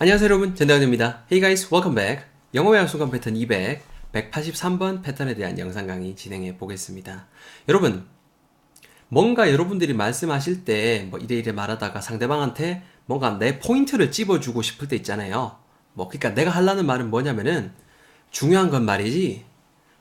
안녕하세요 여러분. 전대현입니다. Hey guys welcome back. 영어 수강 패턴 200 183번 패턴에 대한 영상 강의 진행해 보겠습니다. 여러분 뭔가 여러분들이 말씀하실 때 뭐 이래 이래 말하다가 상대방한테 뭔가 내 포인트를 찝어주고 싶을 때 있잖아요. 뭐 그러니까 내가 하려는 말은 뭐냐면은 중요한 건 말이지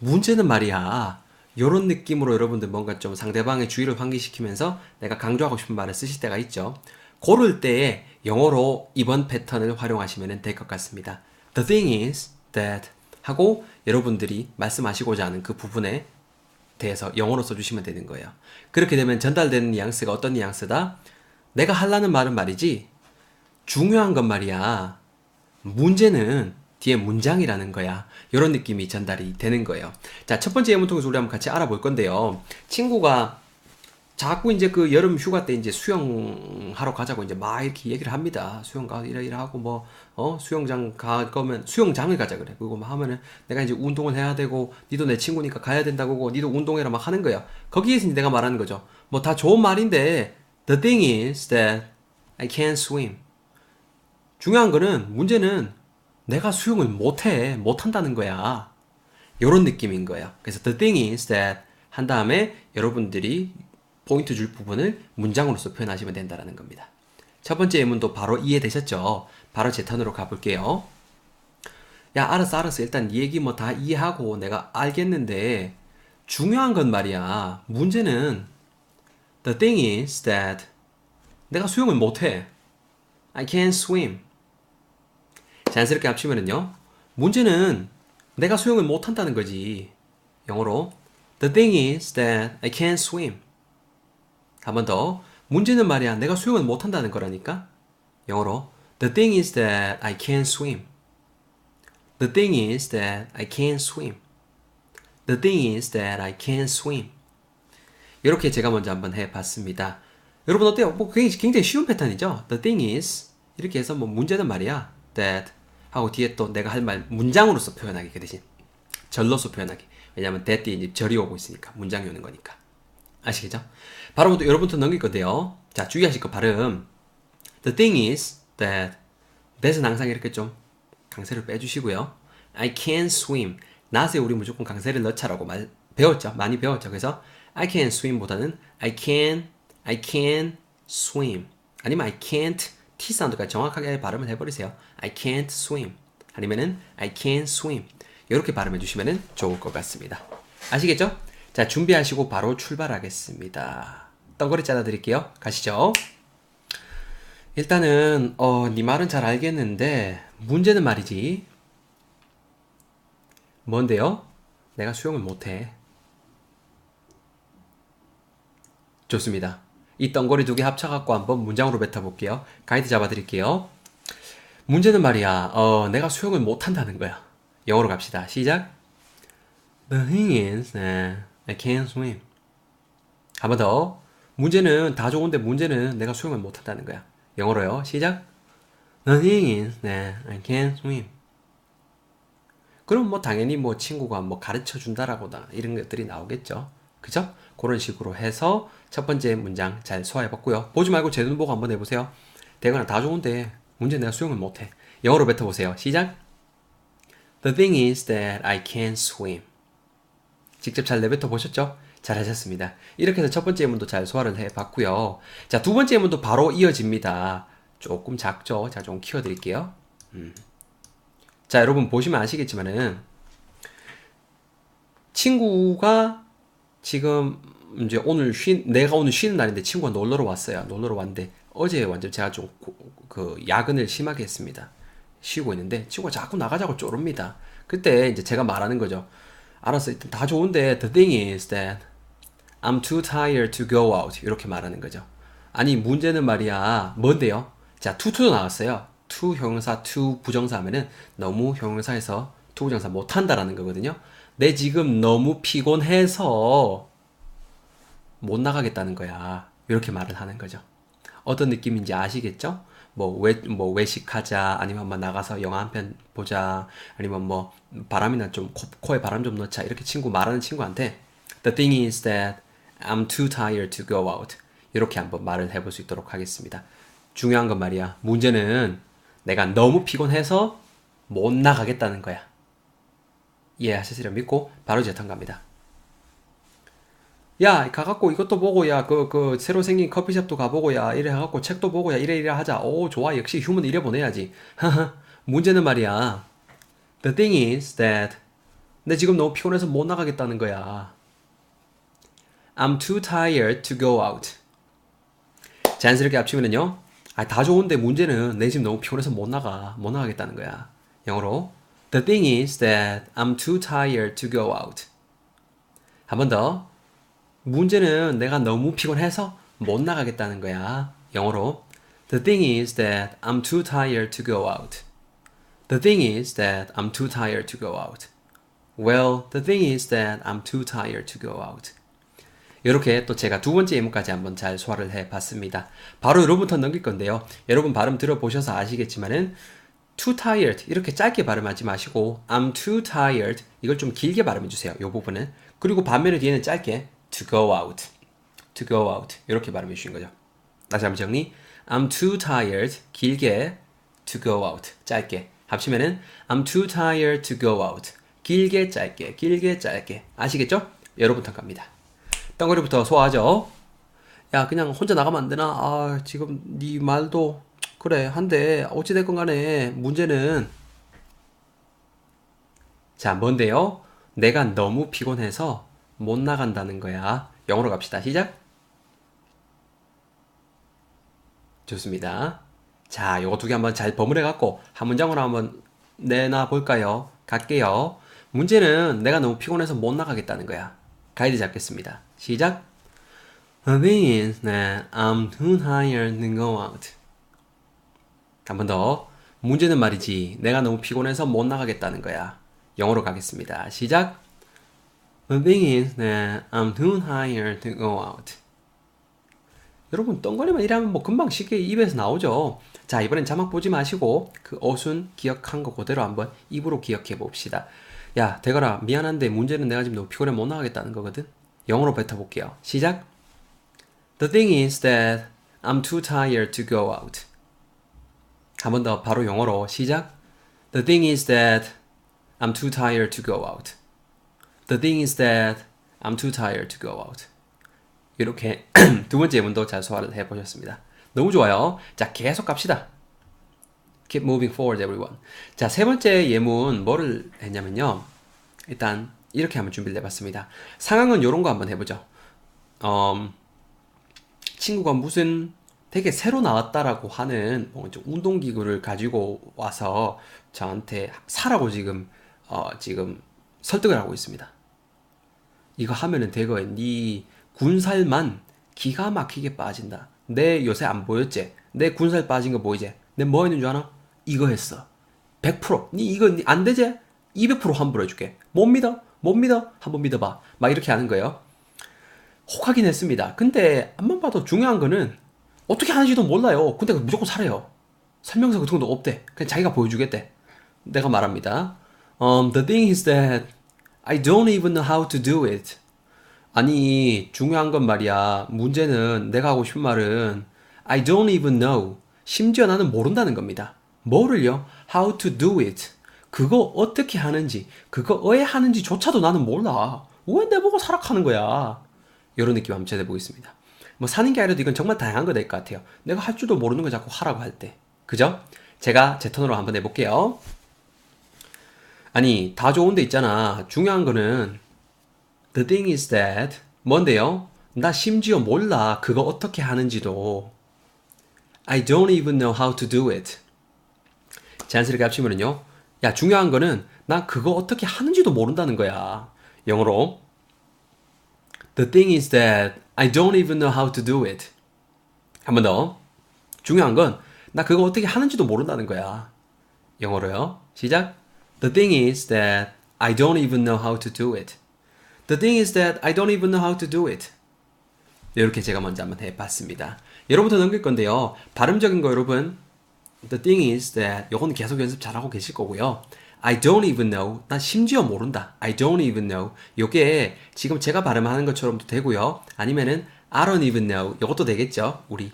문제는 말이야. 요런 느낌으로 여러분들 뭔가 좀 상대방의 주의를 환기시키면서 내가 강조하고 싶은 말을 쓰실 때가 있죠 고를 때에 영어로 이번 패턴을 활용하시면 될 것 같습니다. The thing is that 하고 여러분들이 말씀하시고자 하는 그 부분에 대해서 영어로 써주시면 되는 거예요. 그렇게 되면 전달되는 뉘앙스가 어떤 뉘앙스다? 내가 하려는 말은 말이지 중요한 건 말이야. 문제는 뒤에 문장이라는 거야. 이런 느낌이 전달이 되는 거예요. 자, 첫 번째 예문 통해서 우리 한번 같이 알아볼 건데요. 친구가 자꾸 이제 그 여름 휴가 때 이제 수영하러 가자고 이제 막 이렇게 얘기를 합니다. 수영 가 이래 이래 하고 뭐 어 수영장 가 거면 수영장을 가자 그래. 그리고 막 하면은 내가 이제 운동을 해야 되고 니도 내 친구니까 가야 된다고 하고 니도 운동해라 막 하는 거야. 거기에서 내가 말하는 거죠. 뭐 다 좋은 말인데 the thing is that I can't swim. 중요한 거는 문제는 내가 수영을 못해 못한다는 거야. 요런 느낌인 거예요. 그래서 the thing is that 한 다음에 여러분들이 포인트 줄 부분을 문장으로서 표현하시면 된다는 겁니다. 첫 번째 예문도 바로 이해되셨죠? 바로 제 턴으로 가볼게요. 야, 알았어, 알았어. 일단 이 얘기 뭐 다 이해하고 내가 알겠는데, 중요한 건 말이야. 문제는, the thing is that, 내가 수영을 못해. I can't swim. 자연스럽게 합치면은요. 문제는 내가 수영을 못한다는 거지. 영어로, the thing is that I can't swim. 한 번 더. 문제는 말이야. 내가 수영을 못한다는 거라니까. 영어로 The thing is that I can't swim. The thing is that I can't swim. The thing is that I can't swim. 이렇게 제가 먼저 한번 해봤습니다. 여러분 어때요? 뭐 굉장히 쉬운 패턴이죠? The thing is 이렇게 해서 뭐 문제는 말이야. That 하고 뒤에 또 내가 할 말 문장으로서 표현하기 그 대신 절로서 표현하기. 왜냐하면 that 뒤에 이제 절이 오고 있으니까 문장이 오는 거니까. 아시겠죠? 발음도 여러분부터 넘길 건데요. 자, 주의하실 거 발음. The thing is that that은 항상 이렇게 좀 강세를 빼주시고요. I can swim. 낫에 우리 무조건 강세를 넣자라고 말, 배웠죠. 많이 배웠죠. 그래서 I can swim보다는 I can, I can swim. 아니면 I can't T 사운드까지 정확하게 발음을 해버리세요. I can't swim. 아니면은 I can swim. 이렇게 발음해 주시면 좋을 것 같습니다. 아시겠죠? 자, 준비하시고 바로 출발하겠습니다. 덩거리 짜다 드릴게요. 가시죠. 일단은 어, 네 말은 잘 알겠는데 문제는 말이지. 뭔데요? 내가 수영을 못해. 좋습니다. 이 덩거리 두 개 합쳐갖고 한번 문장으로 뱉어볼게요. 가이드 잡아드릴게요. 문제는 말이야, 어, 내가 수영을 못한다는 거야. 영어로 갑시다. 시작. The thing is, I can't swim. 한번 더. 문제는 다 좋은데 문제는 내가 수영을 못한다는 거야. 영어로요. 시작. The thing is that I can't swim. 그럼 뭐 당연히 뭐 친구가 뭐 가르쳐 준다라고나 이런 것들이 나오겠죠. 그죠? 그런 식으로 해서 첫 번째 문장 잘 소화해 봤고요. 보지 말고 제 눈 보고 한번 해보세요. 되거나 다 좋은데 문제 내가 수영을 못해. 영어로 뱉어보세요. 시작. The thing is that I can't swim. 직접 잘 내뱉어 보셨죠? 잘하셨습니다. 이렇게 해서 첫 번째 예문도 잘 소화를 해 봤고요. 자, 두 번째 예문도 바로 이어집니다. 조금 작죠? 자, 좀 키워 드릴게요. 음. 자, 여러분 보시면 아시겠지만은 친구가 지금 이제 오늘 쉬, 내가 오늘 쉬는 날인데 친구가 놀러로 왔어요. 놀러로 왔는데 어제 완전 제가 좀 그 야근을 심하게 했습니다. 쉬고 있는데 친구가 자꾸 나가자고 쪼릅니다. 그때 이제 제가 말하는 거죠. 알았어. 일단 다 좋은데 the thing is that I'm too tired to go out. 이렇게 말하는 거죠. 아니 문제는 말이야. 뭔데요? 자, to to도 나왔어요. to 형용사, to 부정사 하면은 너무 형용사에서 to 부정사 못 한다라는 거거든요. 내 지금 너무 피곤해서 못 나가겠다는 거야. 이렇게 말을 하는 거죠. 어떤 느낌인지 아시겠죠? 뭐, 외, 뭐, 외식하자, 아니면 뭐 나가서 영화 한 편 보자, 아니면 뭐, 바람이나 좀, 코, 에 바람 좀 넣자, 이렇게 친구 말하는 친구한테, The thing is that I'm too tired to go out. 이렇게 한번 말을 해볼 수 있도록 하겠습니다. 중요한 건 말이야. 문제는 내가 너무 피곤해서 못 나가겠다는 거야. 이해하시리라 믿고 바로 제턴 갑니다. 야, 가갖고 이것도 보고, 야, 그, 그, 새로 생긴 커피숍도 가보고, 야, 이래 해갖고 책도 보고, 야, 이래 이래 하자. 오, 좋아. 역시 휴먼 이래 보내야지. 문제는 말이야. The thing is that, 내 지금 너무 피곤해서 못 나가겠다는 거야. I'm too tired to go out. 자연스럽게 합치면은요. 아, 다 좋은데 문제는 내 지금 너무 피곤해서 못 나가. 못 나가겠다는 거야. 영어로. The thing is that I'm too tired to go out. 한 번 더. 문제는 내가 너무 피곤해서 못 나가겠다는 거야. 영어로. The thing is that I'm too tired to go out. The thing is that I'm too tired to go out. Well, the thing is that I'm too tired to go out. 이렇게 또 제가 두 번째 예문까지 한번 잘 소화를 해 봤습니다. 바로 여러분부터 넘길 건데요. 여러분 발음 들어보셔서 아시겠지만은 too tired 이렇게 짧게 발음하지 마시고 I'm too tired 이걸 좀 길게 발음해 주세요. 이 부분은. 그리고 반면에 뒤에는 짧게 to go out. to go out 이렇게 발음해 주신 거죠. 다시 한번 정리. I'm too tired 길게 to go out 짧게 합치면은 I'm too tired to go out 길게 짧게 길게 짧게 아시겠죠? 여러분부터 갑니다. 덩어리부터 소화하죠. 야 그냥 혼자 나가면 안 되나? 아 지금 네 말도 그래 한데 어찌 됐건 간에 문제는 자 뭔데요? 내가 너무 피곤해서 못 나간다는 거야. 영어로 갑시다. 시작. 좋습니다. 자, 요거 두 개 한번 잘 버무려 갖고 한 문장으로 한번 내놔 볼까요? 갈게요. 문제는 내가 너무 피곤해서 못 나가겠다는 거야. 가이드 잡겠습니다. 시작. The thing is that I'm too tired to go out. 한 번 더. 문제는 말이지. 내가 너무 피곤해서 못 나가겠다는 거야. 영어로 가겠습니다. 시작. The thing is that I'm too tired to go out. 여러분 덩거리만 일하면 뭐 금방 쉽게 입에서 나오죠. 자 이번엔 자막 보지 마시고 그 어순 기억한 거 그대로 한번 입으로 기억해 봅시다. 야 대거라 미안한데 문제는 내가 지금 너무 피곤해 못 나가겠다는 거거든. 영어로 뱉어볼게요. 시작. The thing is that I'm too tired to go out. 한 번 더 바로 영어로 시작. The thing is that I'm too tired to go out. The thing is that I'm too tired to go out. 이렇게 두 번째 예문도 잘 소화를 해보셨습니다. 너무 좋아요. 자, 계속 갑시다. Keep moving forward, everyone. 자, 세 번째 예문 뭐를 했냐면요. 일단 이렇게 한번 준비를 해봤습니다. 상황은 이런 거 한번 해보죠. 음, 친구가 무슨 되게 새로 나왔다라고 하는 뭐 운동기구를 가지고 와서 저한테 사라고 지금 어, 지금 설득을 하고 있습니다. 이거 하면은 되거 네 군살만 기가 막히게 빠진다. 내 요새 안 보였지? 내 군살 빠진 거 보이지? 내 뭐 했는 줄 아나? 이거 했어. 100%. 니 이거 안 되지? 200% 환불해 줄게. 못 믿어? 못 믿어? 한번 믿어봐. 막 이렇게 하는 거예요. 혹하긴 했습니다. 근데 앞만 봐도 중요한 거는 어떻게 하는지도 몰라요. 근데 무조건 사래요. 설명서 같은 것도 없대. 그냥 자기가 보여주겠대. 내가 말합니다. Um, the thing is that I don't even know how to do it. 아니, 중요한 건 말이야. 문제는 내가 하고 싶은 말은 I don't even know. 심지어 나는 모른다는 겁니다. 뭐를요? How to do it. 그거 어떻게 하는지, 그거 왜 하는지조차도 나는 몰라. 왜 내보고 사락하는 거야? 이런 느낌 한번 제대해 보겠습니다. 뭐 사는 게 아니라도 이건 정말 다양한 거 될 것 같아요. 내가 할 줄도 모르는 거 자꾸 하라고 할 때. 그죠? 제가 제 턴으로 한번 해볼게요. 아니, 다 좋은데 있잖아. 중요한 거는 The thing is that 뭔데요? 나 심지어 몰라. 그거 어떻게 하는지도. I don't even know how to do it. 자연스럽게 합치면은요. 야, 중요한 거는 나 그거 어떻게 하는지도 모른다는 거야. 영어로 The thing is that I don't even know how to do it. 한 번 더. 중요한 건 나 그거 어떻게 하는지도 모른다는 거야. 영어로요. 시작. The thing is that I don't even know how to do it. The thing is that I don't even know how to do it. 이렇게 제가 먼저 한번 해봤습니다. 여러분부터 넘길 건데요. 발음적인 거 여러분. The thing is that 요건 계속 연습 잘하고 계실 거고요. I don't even know. 난 심지어 모른다. I don't even know. 요게 지금 제가 발음하는 것처럼도 되고요. 아니면은 I don't even know. 요것도 되겠죠. 우리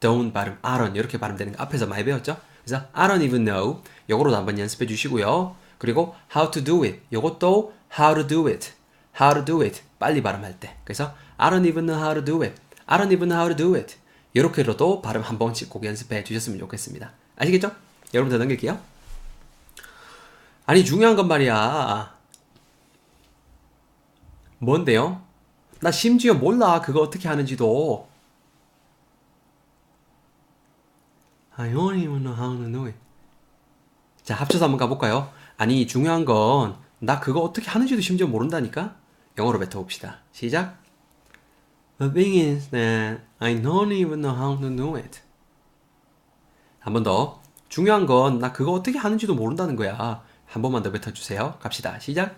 don't 발음, I don't 이렇게 발음되는 거 앞에서 많이 배웠죠. 그래서 I don't even know. 요거로도 한번 연습해 주시고요. 그리고 how to do it. 요것도 how to do it. how to do it. 빨리 발음할 때. 그래서 I don't even know how to do it. I don't even know how to do it. 이렇게로도 발음 한 번씩 꼭 연습해 주셨으면 좋겠습니다. 아시겠죠? 여러분들 넘길게요. 아니 중요한 건 말이야. 뭔데요? 나 심지어 몰라 그거 어떻게 하는지도. I don't even know how to do it. 자 합쳐서 한번 가볼까요? 아니 중요한 건 나 그거 어떻게 하는지도 심지어 모른다니까? 영어로 뱉어봅시다. 시작. The thing is that I don't even know how to do it. 한 번 더. 중요한 건 나 그거 어떻게 하는지도 모른다는 거야. 한 번만 더 뱉어주세요. 갑시다. 시작.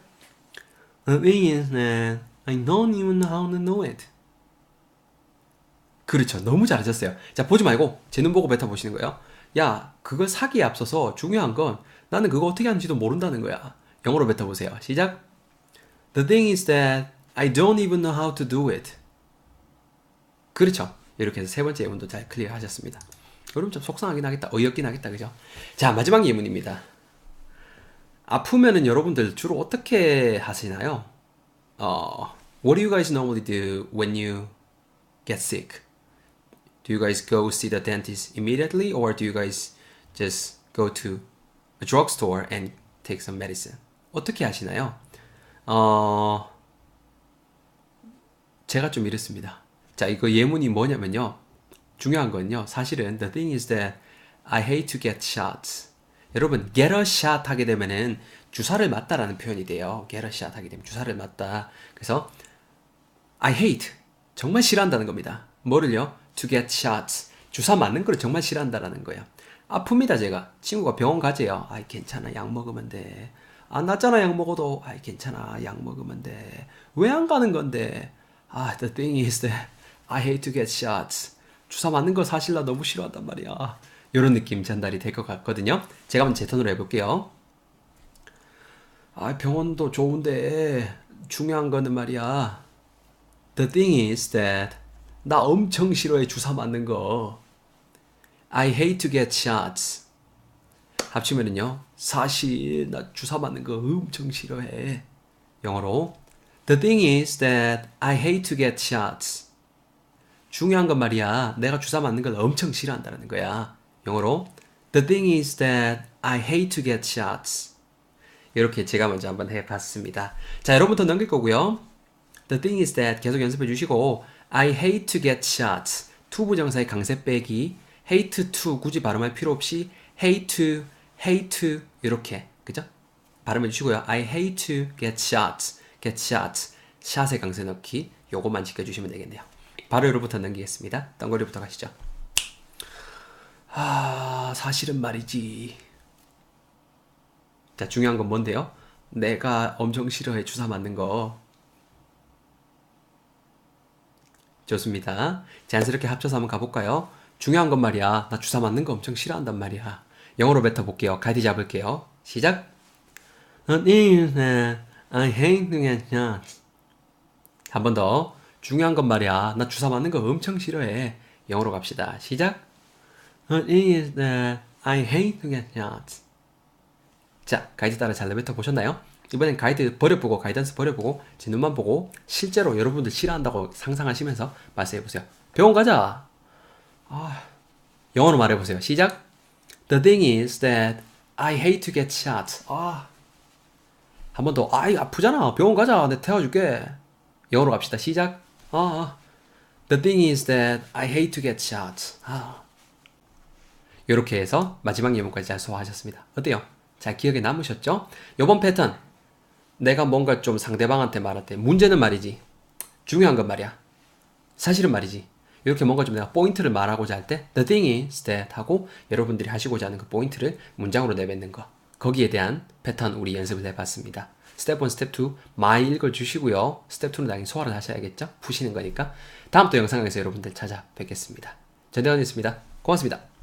The thing is that I don't even know how to do it. 그렇죠. 너무 잘하셨어요. 자, 보지 말고 제 눈 보고 뱉어보시는 거예요. 야, 그거 사기에 앞서서 중요한 건 나는 그거 어떻게 하는지도 모른다는 거야. 영어로 뱉어보세요. 시작. The thing is that I don't even know how to do it. 그렇죠. 이렇게 해서 세 번째 예문도 잘 클리어 하셨습니다. 여러분 좀 속상하긴 하겠다. 어이없긴 하겠다. 그죠? 자, 마지막 예문입니다. 아프면은 여러분들 주로 어떻게 하시나요? 어, what do you guys normally do when you get sick? Do you guys go see the dentist immediately or do you guys just go to a drugstore and take some medicine? 어떻게 하시나요? 어, 제가 좀 이렇습니다. 자, 이거 예문이 뭐냐면요. 중요한 건요. 사실은 the thing is that I hate to get shots. 여러분, get a shot 하게 되면은 주사를 맞다라는 표현이 돼요. get a shot 하게 되면 주사를 맞다. 그래서 I hate 정말 싫어한다는 겁니다. 뭐를요? To get shots. 주사 맞는 걸 정말 싫어한다라는 거예요. 아픕니다, 제가. 친구가 병원 가재요. 아이, 괜찮아. 약 먹으면 돼. 안 낫잖아, 약 먹어도. 아이, 괜찮아. 약 먹으면 돼. 왜 안 가는 건데? 아, the thing is that I hate to get shots. 주사 맞는 거 사실 나 너무 싫어한단 말이야. 이런 느낌 전달이 될 것 같거든요. 제가 한번 제 턴으로 해볼게요. 아, 병원도 좋은데 중요한 거는 말이야. The thing is that 나 엄청 싫어해 주사 맞는 거. I hate to get shots. 합치면은요. 사실 나 주사 맞는 거 엄청 싫어해. 영어로 The thing is that I hate to get shots. 중요한 건 말이야. 내가 주사 맞는 걸 엄청 싫어한다는 거야. 영어로 The thing is that I hate to get shots. 이렇게 제가 먼저 한번 해봤습니다. 자, 여러분부터 넘길 거고요. The thing is that 계속 연습해 주시고 I hate to get shots. to 부정사의 강세 빼기 hate to 굳이 발음할 필요 없이 hate to, hate to 이렇게 그죠? 발음해 주시고요. I hate to get shots, get shots. 샷의 강세 넣기 요것만 지켜 주시면 되겠네요. 바로 여로부터 넘기겠습니다. 덩거리부터 가시죠. 아 사실은 말이지. 자 중요한 건 뭔데요? 내가 엄청 싫어해 주사 맞는 거. 좋습니다. 자연스럽게 합쳐서 한번 가볼까요? 중요한 건 말이야. 나 주사 맞는 거 엄청 싫어한단 말이야. 영어로 뱉어볼게요. 가이드 잡을게요. 시작. The I hate to get shots. 한번 더. 중요한 건 말이야. 나 주사 맞는 거 엄청 싫어해. 영어로 갑시다. 시작. The I hate shots. 자, 가이드 따라 잘 내뱉어 보셨나요? 이번엔 가이드 버려보고 가이던스 버려보고 제 눈만 보고 실제로 여러분들 싫어한다고 상상하시면서 말씀해 보세요. 병원 가자. 아, 영어로 말해 보세요. 시작. The thing is that I hate to get shot. 아, 한 번 더. 아이 아프잖아. 병원 가자. 내 태워줄게. 영어로 갑시다. 시작. 아, 아. The thing is that I hate to get shot. 아. 이렇게 해서 마지막 예문까지 잘 소화하셨습니다. 어때요? 잘 기억에 남으셨죠? 이번 패턴 내가 뭔가 좀 상대방한테 말할 때 문제는 말이지. 중요한 건 말이야. 사실은 말이지. 이렇게 뭔가 좀 내가 포인트를 말하고자 할 때 the thing is that 하고 여러분들이 하시고자 하는 그 포인트를 문장으로 내뱉는 거. 거기에 대한 패턴 우리 연습을 해봤습니다. 스텝 1, 스텝 2 많이 읽어주시고요. 스텝 2는 당연히 소화를 하셔야겠죠? 푸시는 거니까. 다음 또 영상에서 여러분들 찾아뵙겠습니다. 전대원이었습니다. 고맙습니다